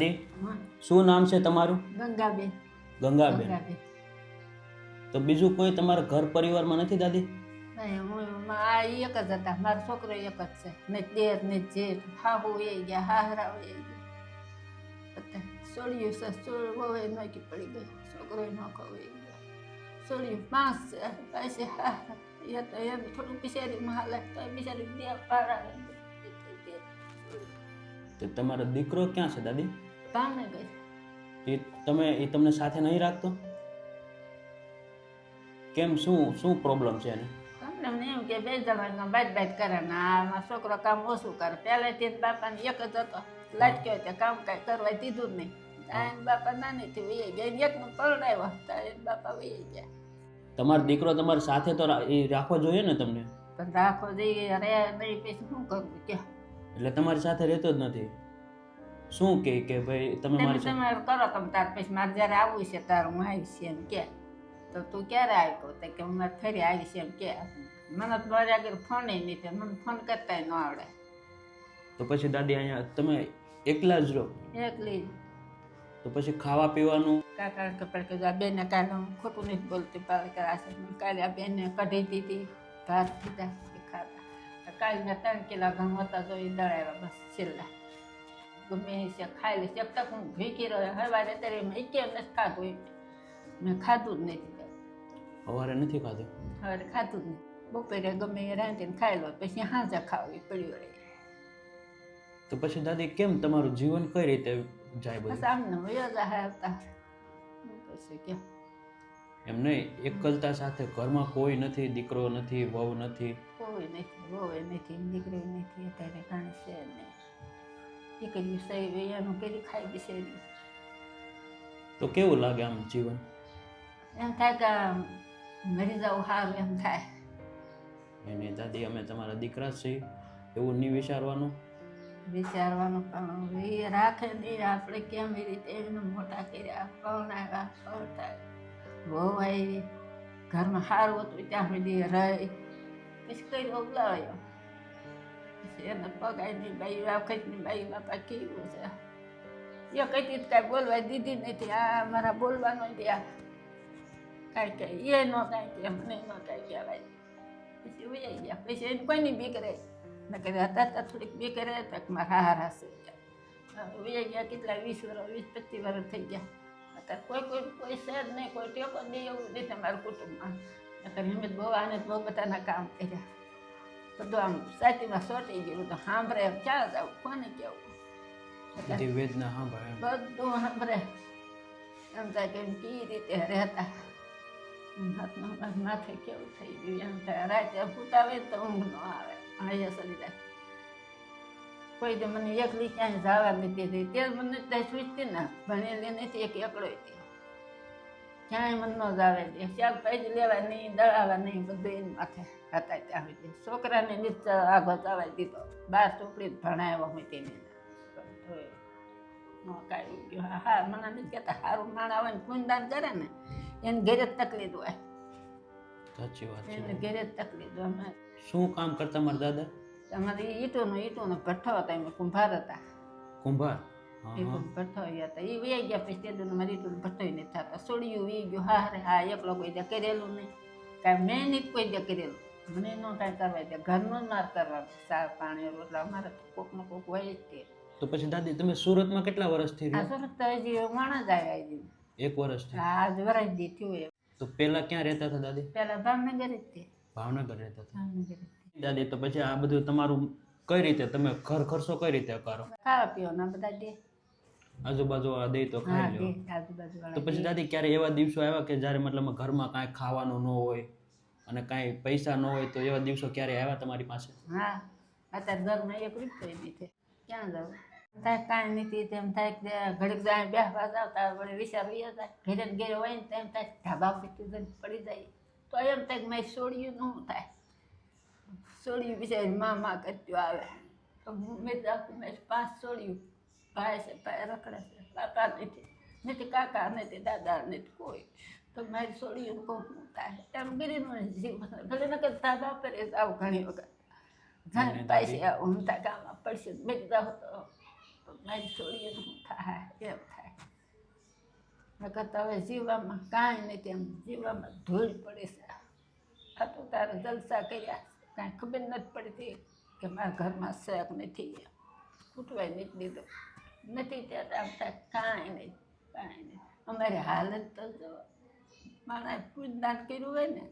દાદી શું નામ છે તમારું? ગંગાબેન. ગંગાબેન. તો બીજું કોઈ તમારા ઘર પરિવારમાં નથી દાદી? આ એક જ હતા. મારો છોકરો એક જ છે. ને દેર ને જે હાહુ એ ગયા. હાહરા એ ગયા. સોળિયું છે. સોળ વહુ નોકી પડી ગઈ. છોકરો નોખો એ ગયો. સોળિયું પાંચ છે. પાસે હાહરા એ તો એમ થોડું બિચારીમાં હાલે તો બિચારી બે પાડા. તો તમારો દીકરો ક્યાં છે દાદી? પામે ગઈ. એ તમે એ તમને સાથે નહીં રાખતો? કેમ શું શું પ્રોબ્લેમ છે એને? તમને એમ કે બે જણા બાદ બાદ કરે ને આમાં છોકરો કામ ઓછું કરે. પહેલેથી જ બાપાને એક જ હતો. લાટક્યો તે કામ કાંઈ કરવા દીધું જ નહીં. તાઈન બાપા નાનીથી વહી ગયા એકનો પરણાવ્યો તાઈન બાપા વહી ગયા. તમારો દીકરો તમારી સાથે તો એ રાખવો જોઈએ ને તમને? પણ રાખો જઈએ. રે નહીં પછી શું કરવું? કે એટલે તમારી સાથે રહેતો જ નથી. શું કે કે ભાઈ તમે તમે મારી તમારે કરો તમે તાર પછી મારે જ્યારે આવવું છે તારે હું આવીશ એમ કે. તો તું ક્યારે આવ્યો? તો કે હું મારે ફરી આવીશ એમ કે. મને તો મારી આગળ ફોન નહીં થયો મને ફોન કરતાય ન આવડે. તો પછી દાદી અહીંયા તમે એકલા જ રહો. એકલી તો પછી ખાવા પીવાનું? કાકા કપડા કીધું આ બેને કાલે હું ખોટું નથી બોલતી પાલે કે આ કાલે આ બેને કઢી દીધી ભાત દીધા ખાતા કાલે મેં ત્રણ કિલા ઘઉં હતા તો એ દળાવ્યા બસ છેલ્લા. ગમે છે ખાઈ લઈશ એક તક હું ભીકી રહ્યો હવારે ત્યારે મેં એકે નથી ખાધું મેં ખાધું જ નથી સવારે નથી ખાધું? સવારે ખાધું જ નહીં બપોરે ગમે એ રાંધીને ખાઈ લો પછી હાંજે ખાવી પડ્યું રહે. તો પછી દાદી કેમ તમારું જીવન કઈ રીતે જાય બધું? સામને વયો જાય આવતા. પછી કેમ એમ નહીં એકલતા સાથે ઘરમાં કોઈ નથી દીકરો નથી વહુ નથી? કોઈ નથી વહુ નથી દીકરી નથી અત્યારે કાંઈ છે નહીં દીકરી સહી એનું કેરી ખાઈ બિચારી તો કેવું લાગે આમ જીવન? એમ થાય કે મરી જાવ સારું એમ થાય. એને દાદી અમે તમારા દીકરા છીએ એવું નહીં વિચારવાનું? વિચારવાનું પણ એ રાખે નહીં આપણે કેમ એ રીતે એને મોટા કર્યા પવનાવ્યા થાય. બહુ આવી ઘરમાં સારું હતું ત્યાં સુધી રહી. પછી કઈ બોલાવ્યો એને પગારની બાઈ વખતની બાઈ બાપા કેવું છે? એ કઈ કાંઈ બોલવા દીધી નથી. આ મારા બોલવાનો ત્યાં કાંઈ કાંઈ એ ન કાંઈ કે, મને ન કાંઈ કહેવાય. પછી વહી ગયા. પછી એને કોઈની બીક રહે? કરે હતા હતા, થોડીક બીક રહે તો મારા હારા છે વહી ગયા કેટલા, વીસ વર્ષ વીસ, પચીસ વર્ષ થઈ ગયા. અત્યારે કોઈ કોઈ કોઈ છે જ નહીં, કોઈ ટેકો નહીં, એવું નહીં તમારા કુટુંબમાં. નકર હિંમત બહુ, આને બહુ બધાના કામ કર્યા. બધું આમ સાચીમાં સોટી ગયું તો સાંભળે ક્યાં જાવ કોને કેવું વેદના સાંભળે બધું સાંભળે એમ થાય કે કઈ રીતે રહેતા હાથમાં માથે કેવું થઈ ગયું એમ થાય રાતે ભૂતા આવે તો ઊંઘ ન આવે અહીંયા સરી જાય કોઈ મને એકલી ક્યાંય જવા નથી દીધી તે મને ત્યાં સૂચતી ને ભણેલી નથી એક એકલો હતી ક્યાંય મન ન છે દે શાકભાજી લેવા નહીં દળાવા નહીં બધું એની માથે હતા ત્યાં સુધી. છોકરાને નીચે આગો જવા દીધો. બાર ચોપડી ભણાવ્યો હોય તેને. કાઢી ગયો. હા મને નથી કહેતા સારું માણ આવે ને પૂનદાન કરે ને એને ઘેરે જ તકલીફ હોય. સાચી વાત એને ઘેરે જ તકલીફ હોય. શું કામ કરતા મારા દાદા? અમારે ઈટોનો ઈટોનો ભઠ્ઠો હતા એમાં કુંભાર હતા. કુંભાર? હા, એ હા. ભઠ્ઠો હતા. એ વહી ગયા પછી તે દુન મારી તું ભઠ્ઠો નહીં થતા. સોડિયું વી ગયું હા રે હા એકલો કોઈ દે કરેલું નહીં. કાંઈ મેં નહીં કોઈ દે કરેલું. મને ન કાંઈ કરવા દે. ઘરનું જ માર કરવા ચા પાણી રોટલા અમારે કોકનો કોક હોય જ તે. તો પછી દાદી તમે સુરતમાં કેટલા વર્ષથી આ સુરત તો હજી માણસ જ આવ્યા હજી. એક વર્ષથી આજ વરાજ દી થયું એમ તો પહેલા ક્યાં રહેતા હતા દાદી? પેલા ભાવનગર જ ભાવનગર રહેતા હતા. ભાવનગર દાદી તો પછી આ બધું તમારું કઈ રીતે? તમે ઘર ખર્ચો કઈ રીતે કરો? ખાવા પીવાના બધા દે. આજુબાજુ વાળા દે તો ખાઈ લો તો પછી દાદી ક્યારે એવા દિવસો આવ્યા કે જ્યારે મતલબ ઘરમાં કાંઈ ખાવાનું ન હોય અને કાંઈ પૈસા ન હોય તો એવા દિવસો ક્યારે આવ્યા તમારી પાસે? હા અત્યારે ઘરમાં એક રૂપિયો નથી ક્યાં જવું થાય કાંઈ નથી તેમ થાય કે ઘડીક જાય બેસવા આવતા વળી વિચાર વહી જાય ઘેરે ને હોય ને તેમ થાય ઢાબા પર પડી જાય. તો એમ થાય મેં છોડ્યું ન થાય. છોડ્યું બિચારી મા મા કરતું આવે. તો મેં મેં પાંચ છોડ્યું ભાઈ છે ભાઈ રખડે છે કાકા નથી નથી કાકા નથી દાદા નથી કોઈ તો મારી છોડ્યું કહું થાય એમ ગીરીનું જીવ ભલે ન કે ધાબા પર આવું ઘણી વખત. જાય પૈસે હું તા ગામમાં પડશે મેં જાઉં તો તો મારી છોડીઓનું શું થાય એમ થાય. નકર તો હવે જીવવામાં કાંઈ નથી એમ જીવવામાં ધૂળ પડે છે. આ તો તારે જલસા કર્યા કાંઈ ખબર નથી પડતી કે મારા ઘરમાં શેક નથી. કૂટવાય નથી દીધું નથી ત્યાં આવતા કાંઈ નહીં કાંઈ નહીં. અમારી હાલત તો જો માણસ પૂજદાન કર્યું હોય ને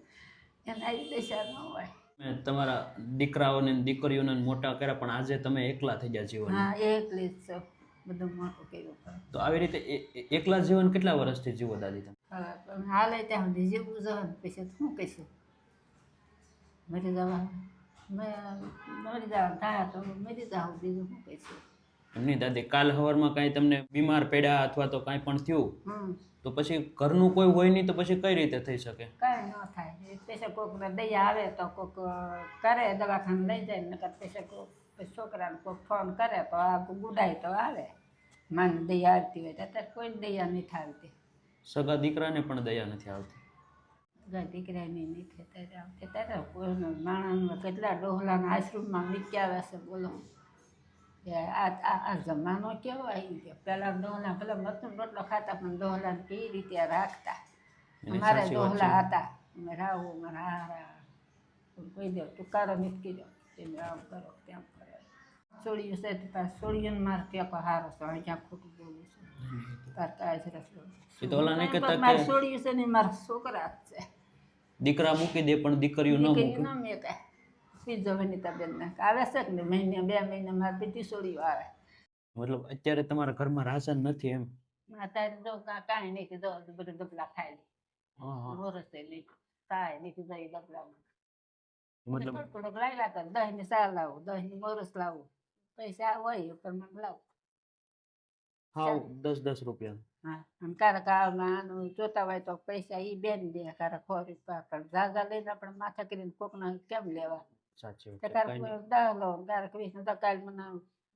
એના એ દશા ન હોય. મેં તમારા દીકરાઓને દીકરીઓને મોટા કર્યા પણ આજે તમે એકલા થઈ ગયા જીવન હા એકલી જ છે. બધું મોટું કર્યું. તો આવી રીતે એકલા જીવન કેટલા વર્ષથી જીવો દાદી તમે? હાલ ત્યાં સુધી જેવું જવાનું પછી શું કહીશું? મરી જવા મેં મરી જવા થાય તો મરી જાવ બીજું શું કહેશે? એમની દાદી કાલ હવારમાં કાંઈ તમને બીમાર પડ્યા અથવા તો કાંઈ પણ થયું તો પછી ઘરનું કોઈ હોય નહીં તો પછી કઈ રીતે થઈ શકે? કાંઈ ન થાય. પછી કોઈક દયા આવે તો કોઈક કરે દવાખાને લઈ જાય નકર પછી કોઈક છોકરાને કોઈક ફોન કરે તો આ ગુડાય તો આવે. માને દયા આવતી હોય અત્યારે કોઈ દયા નથી આવતી. સગા દીકરાને પણ દયા નથી આવતી. સગા દીકરાની નથી ત્યારે આવતી. કોઈનો માણસ કેટલા ડોહલાના આશ્રમમાં આવે છે બોલો. આ જમાનો કેવો આવી ગયો? પહેલાં ડોહલા ભલે મતું રોટલો ખાતા પણ ડોહલાને કેવી રીતે રાખતા? અમારે ડોહલા હતા. અમે રાહુ અમારે હારા રાહ કહી દો ટુકારો નથી દો તેમ આમ કરો તેમ કરો. છોડ્યું છે તાર છોડ્યું મારે કોઈ હારો છે. અહીંયા ખોટું બોલું છું? તાર કાય છે. કહેતા મારે છોડ્યું છે ને મારા છોકરા છે. દીકરા મૂકી દે પણ દીકરીઓ ન મૂકે. ન વનિતા બીજો વનિતાબેન ને આવે છે કે ને મહિને બે મહિને મારે બીજી છોડીઓ આવે મતલબ અત્યારે તમારા ઘરમાં રાશન નથી એમ? અત્યારે જો કાંઈ નહીં કીધો બધું ડબલા ખાઈ લે. વરસે નહીં થાય નહીં કીધું એ ડબલામાં મતલબ થોડુંક લાવ્યા કર દહીં ની સાર લાવું દહીં ની મોરસ લાવું. પૈસા હોય ઉપર મને લાવું. હાવ દસ દસ રૂપિયા. હા અને કારક આનું જોતા હોય તો પૈસા એ બેન દે કારક સો રૂપિયા પણ ઝાઝા લઈને આપણે માથા કરીને કોકના કેમ લેવા? સાચી વાત. દહ લો કારક વીસ તો કાલ મને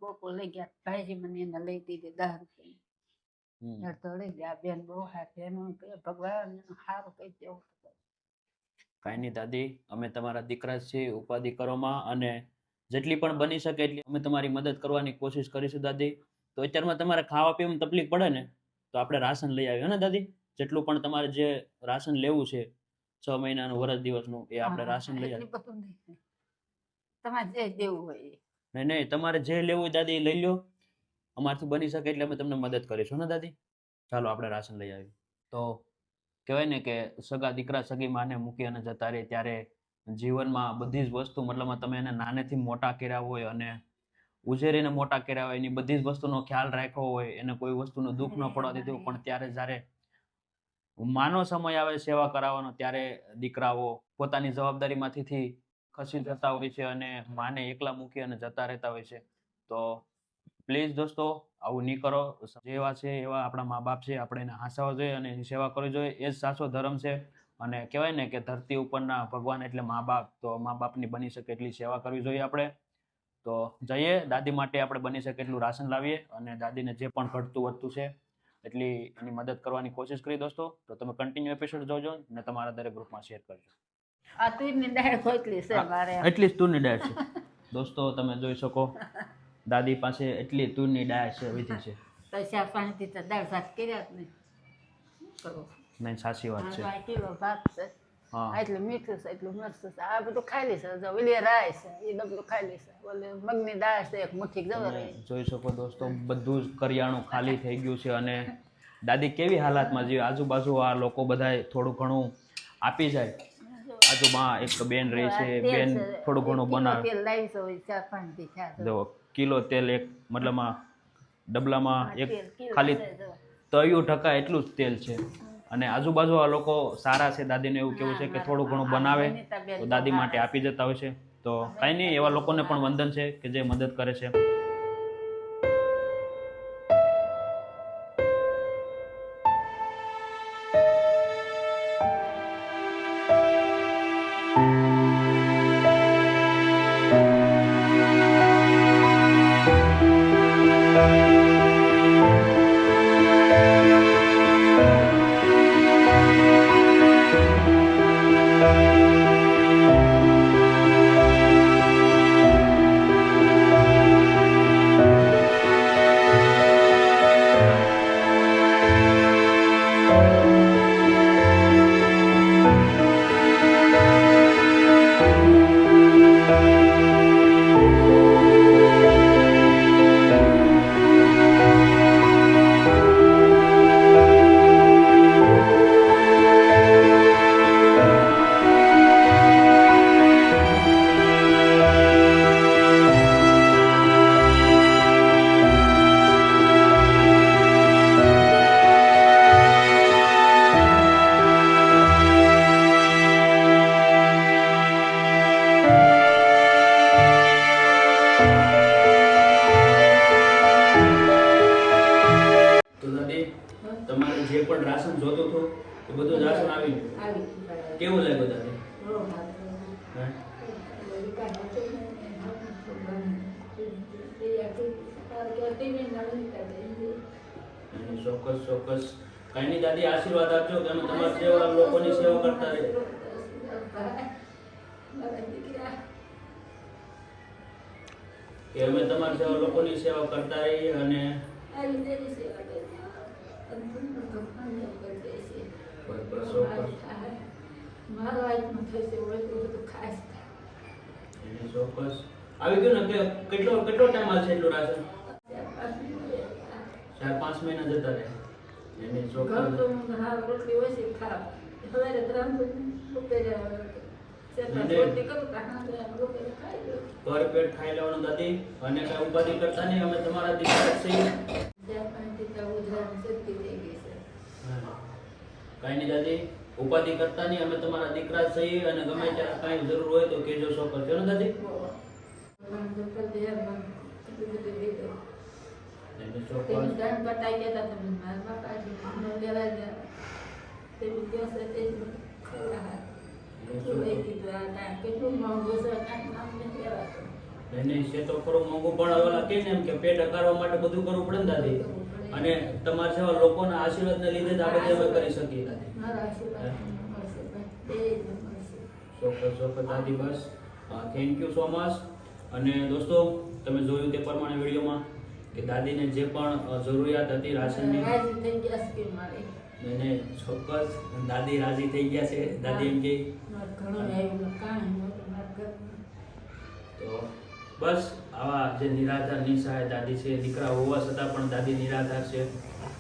બોપો લઈ ગયા ભાઈજી મને એને લઈ દીધી દહ રૂપિયા તો લઈ ગયા બેન બહુ હાથ એનું ભગવાન સારું કહી દેવું કાંઈ. નહીં દાદી અમે તમારા દીકરા છીએ ઉપાધિ કરોમાં અને જેટલી પણ બની શકે એટલી અમે તમારી મદદ કરવાની કોશિશ કરીશું દાદી. તો અત્યારમાં તમારે ખાવા પીવામાં તકલીફ પડે ને તો આપણે રાશન લઈ આવ્યો ને દાદી? જેટલું પણ તમારે જે રાશન લેવું છે છ મહિનાનું વરસ દિવસનું એ આપણે રાશન લઈ નહીં. નહીં નહીં, તમારે જે લેવું હોય દાદી લઈ લો. અમારથી બની શકે એટલે અમે તમને મદદ કરીશું ને દાદી? ચાલો, આપણે રાશન લઈ આવીએ. તો કહેવાય ને કે સગા, દીકરા, સગી માને મૂકી અને જતા રહે ત્યારે જીવનમાં બધી જ વસ્તુ મતલબમાં તમે એને નાનેથી મોટા કર્યા હોય અને ઉછેરીને મોટા કર્યા હોય, એની બધી જ વસ્તુનો ખ્યાલ રાખ્યો હોય, એને કોઈ વસ્તુનો દુઃખ ન પડવા દીધું, પણ ત્યારે જ્યારે માનો સમય આવે સેવા કરાવવાનો, ત્યારે દીકરાઓ પોતાની જવાબદારીમાંથી ખસી જતા હોય છે અને માને એકલા મૂકી અને જતા રહેતા હોય છે. તો પ્લીઝ દોસ્તો, આવું નહીં કરો. જેવા છે એવા આપણા મા બાપ છે, આપણે એને હાંસવા જોઈએ અને એની સેવા કરવી જોઈએ. એ જ સાચો ધર્મ છે. અને કહેવાય ને કે ધરતી ઉપરના ભગવાન એટલે મા બાપ તો મા બાપની બની શકે એટલી સેવા કરવી જોઈએ આપણે. તો જઈએ. દાદી માટે આપણે બની શકે એટલું રાશન લાવીએ અને દાદીને જે પણ ઘટતું વધતું છે, એટલી એની મદદ કરવાની કોશિશ કરી દોસ્તો. તો તમે કન્ટિન્યુ એપિસોડ જોજો અને તમારા દરેક ગ્રુપમાં શેર કરજો. આ તુરની દાળ ખોટલી છે મારે એટલી જ તુરની ડાળ છે. દોસ્તો તમે જોઈ શકો દાદી પાસે એટલી તુરની ડાળ છે વિધિ છે. તો દાળ ભાત કર્યા જ નહીં. શું કરું? નહીં સાચી વાત છે. કિલો ભાત છે. હા. એટલું મીઠું છે એટલું મસ્ત છે. આ બધું ખાઈ લેશે જો ઓલી રાય છે એ ડબલું ખાઈ લેશે ઓલી મગની દાળ છે એક મુઠ્ઠી જવર તમે જોઈ શકો દોસ્તો બધું જ કરિયાણું ખાલી થઈ ગયું છે અને દાદી કેવી હાલાતમાં જીવે? આજુબાજુ આ લોકો બધાય થોડું ઘણું આપી જાય. આજુમાં એક બેન રહે છે બેન થોડું ઘણું બનાવે. તેલ લાવી છે ચાર પાંચ દી થયા જો કિલો તેલ એક મતલબમાં ડબલામાં એક ખાલી તયું ટકા એટલું જ તેલ છે. અને આજુબાજુ આ લોકો સારા છે દાદીને એવું કેવું છે કે થોડું ઘણું બનાવે તો દાદી માટે આપી જતા હોય છે. તો કાંઈ નહીં એવા લોકોને પણ વંદન છે કે જે મદદ કરે છે. એની ચોક્કસ ચોક્કસ. કઈ દાદી આશીર્વાદ આપજો કે અમે તમારા જેવા લોકોની સેવા કરતા રહીએ. કે અમે તમારા જેવા લોકોની સેવા કરતા રહીએ અને મારો આજમાં થશે હોય તો બધું ખાસ એની ચોક્કસ. આવી ગયું ને કે કેટલો કેટલો ટાઈમ આવશે એટલું રાશન? ચાર પાંચ મહિના જતા રહે. એની ઘર તો હા રોટલી રોટલી છે ખરાબ સવારે ત્રણ પેટ ખાઈ લેવાનું દાદી. અને કઈ ઉપાધિ કરતા નહીં અમે તમારા દીકરા છીએ. કાંઈ નહીં દાદી. ઉપાધિ કરતા નહીં અમે તમારા દીકરા છીએ અને ગમે ત્યારે કાંઈ જરૂર હોય તો કેજો છો કરજો ને દાદી? તેની જાણ બતાવી ગયા તમે મારા બાપાજી મને લેવા ગયા. તેની દિવસે તે જ ને ને અને તમારા જેવા લોકોના આશીર્વાદને લીધે જ કરી શકીએ આશીર્વાદ. ચોક્કસ ચોક્કસ દાદી બસ. થેન્ક યુ સો મચ અને દોસ્તો તમે જોયું તે પ્રમાણે વિડીયોમાં. કે દાદીને જે પણ જરૂરિયાત હતી રાશનની એને ચોક્કસ દાદી રાજી થઈ ગયા છે. દાદી એમ કે. તો બસ આવા જે નિરાધાર નિસહાય દાદી છે દીકરા હોવા છતાં પણ દાદી નિરાધાર છે.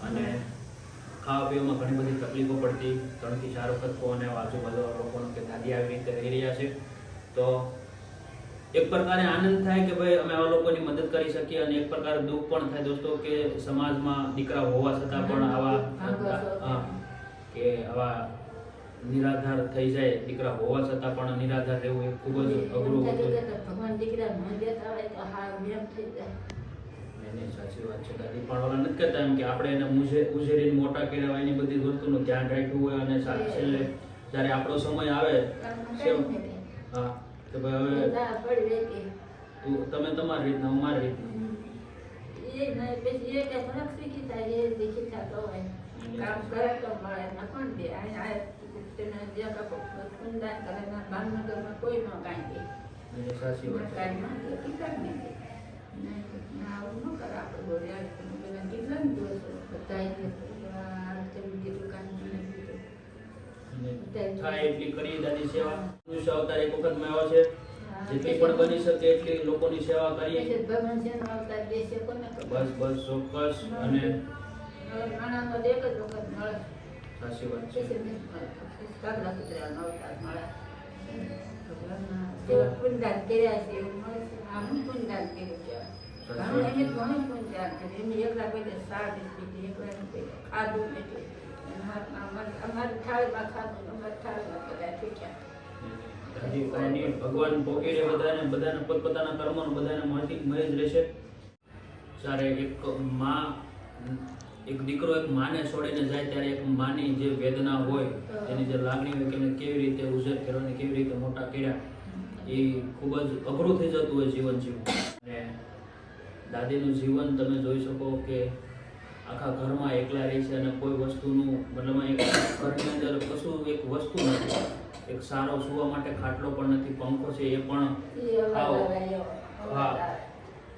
અને ખાવા પીવામાં ઘણી બધી તકલીફો પડતી. ત્રણથી ચાર વખત કોને આજુબાજુ લોકોને કે દાદી આવી રીતે રહી રહ્યા છે. તો એક પ્રકારે આનંદ થાય કે ભાઈ અમે આવા લોકોની મદદ કરી શકીએ અને એક પ્રકારે દુઃખ પણ થાય દોસ્તો કે સમાજમાં દીકરા હોવા છતાં પણ આવા કે આવા નિરાધાર થઈ જાય દીકરા હોવા છતાં પણ નિરાધાર રહેવું એ ખૂબ જ અઘરું હોતું. દીકરા સાચી વાત છે દાદી. પણ ઓલા નથી કહેતા એમ કે આપણે એને મુજે ઉજેરીને મોટા કર્યા હોય એની બધી વસ્તુનું ધ્યાન રાખ્યું હોય અને સાથે છેલ્લે જ્યારે આપણો સમય આવે કે ભાઈ હવે. તમે તમારી રીતના હું મારી રીતના પછી એ કે ફરક શીખી થાય એ શીખી જતો હોય. કામ કરે તો મળે, ન પણ આ તેને જે ખુંદાણ કરે, ના ભાવનગરમાં કોઈ ન કાંઈ દે. સાચી ના વાત આવું ન કરે આપણે બોલે. આ તમે બધા થાય એટલી કરીએ દાદી સેવા. મનુષ્ય અવતાર એક વખતમાં આવ્યો છે. જેટલી પણ બની શકે એટલી લોકોની સેવા કરીએ? બસ બસ ચોક્કસ. અને સાચી વાત છે. આ. ઘણું એને ઘણું કર્યું. દીધી, એને ભગવાન ભોગી રહે બધાને બધાને પોતપોતાના કર્મોનું બધાને મળતી મળી જ રહેશે. જ્યારે એક માં, એક દીકરો એક માને છોડીને જાય, ત્યારે એક માની જે વેદના હોય, એની જે લાગણી હોય કે કેવી રીતે ઉછેર કર્યો અને કેવી રીતે મોટા કર્યા, એ ખૂબ જ અઘરું થઈ જતું હોય જીવન જીવવું. અને દાદીનું જીવન તમે જોઈ શકો કે આખા ઘરમાં એકલા રહે છે અને કોઈ વસ્તુનું મતલબ એક ઘરની અંદર કશું એક વસ્તુ નથી. એક સારો સુવા માટે ખાટલો પણ નથી પંખો છે એ પણ. અવાજ હા.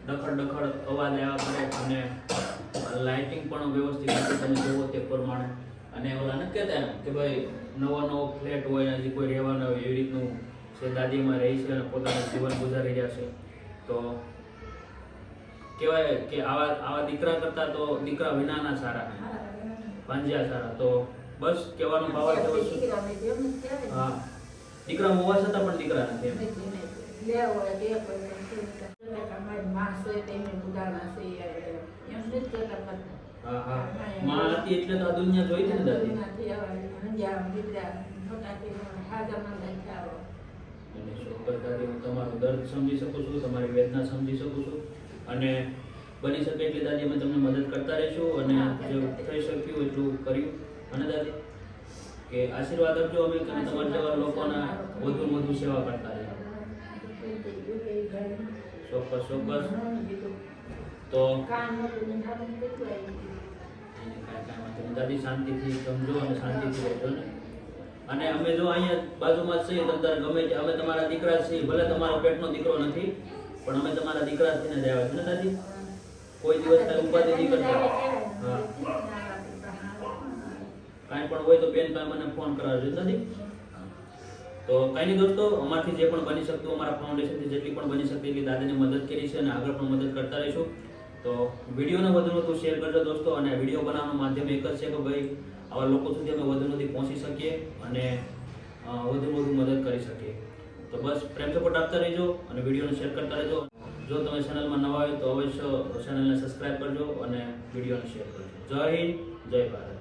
ડખડ ડખડ અવાજ આવ્યા કરે અને લાઇટિંગ પણ વ્યવસ્થિત નથી. તમે જોવો તે પ્રમાણે. અને ઓલા નથી કહેતા એમ કે ભાઈ નવો નવો ફ્લેટ હોય હજી કોઈ રહેવાનો હોય એવી રીતનું છે. દાદીમાં રહી છે અને પોતાનું જીવન ગુજારી રહ્યા છે. તો કહેવાય કે આવા આવા દીકરા કરતા તો દીકરા વિનાના સારા. પાંજ્યા સારા. તો બસ કહેવાનો ભાવ છે. હા. દીકરા હોવા છતાં પણ દીકરા નથી. હા હા. માં હતી એટલે તો આ દુનિયા જોઈ ને દાદી? તમારું દર્દ સમજી શકું છું તમારી વેદના સમજી શકું છું. અને બની શકે એટલે દાદી અમે તમને મદદ કરતા રહીશું અને જે થઈ શક્યું એટલું કર્યું. અને દાદી કે આશીર્વાદ આપજો અમે અમે તમારા જેવા વધુ વધુ સેવા કરતા રહીએ. ચોક્કસ ચોક્કસ. તો. દાદી શાંતિથી સમજો અને શાંતિથી રહેજો ને. અને અમે જો અહીંયા બાજુમાં જ છીએ તો ગમે અમે તમારા દીકરા છીએ ભલે તમારો પેટનો દીકરો નથી પણ અમે તમારા દીકરા થઈને જ આવ્યા છે ને દાદી? કોઈ દિવસ તારે ઉપાધિ નહીં કરતા હા. કાંઈ પણ હોય તો બેન તમે મને ફોન કરાવજો દાદી? તો કાંઈ નહીં દોસ્તો અમારથી જે પણ બની શકતું અમારા ફાઉન્ડેશનથી જેટલી પણ બની શકતી એટલી દાદીને મદદ કરી છે અને આગળ પણ મદદ કરતા રહીશું. તો વિડીયોને વધુ વધુ શેર કરજો દોસ્તો અને વીડિયો બનાવવાનું માધ્યમ એક જ છે કે ભાઈ આવા લોકો સુધી અમે વધુ નથી પહોંચી શકીએ અને વધુ વધુ મદદ કરી શકીએ. તો બસ પ્રેમ સપોર્ટ આપતા રહેજો અને વિડીયોને શેર કરતા રહેજો. જો તમે ચેનલમાં નવા હોય તો અવશ્ય ચેનલને સબસ્ક્રાઇબ કરજો અને વિડીયોને શેર કરજો. જય હિન્દ, જય ભારત.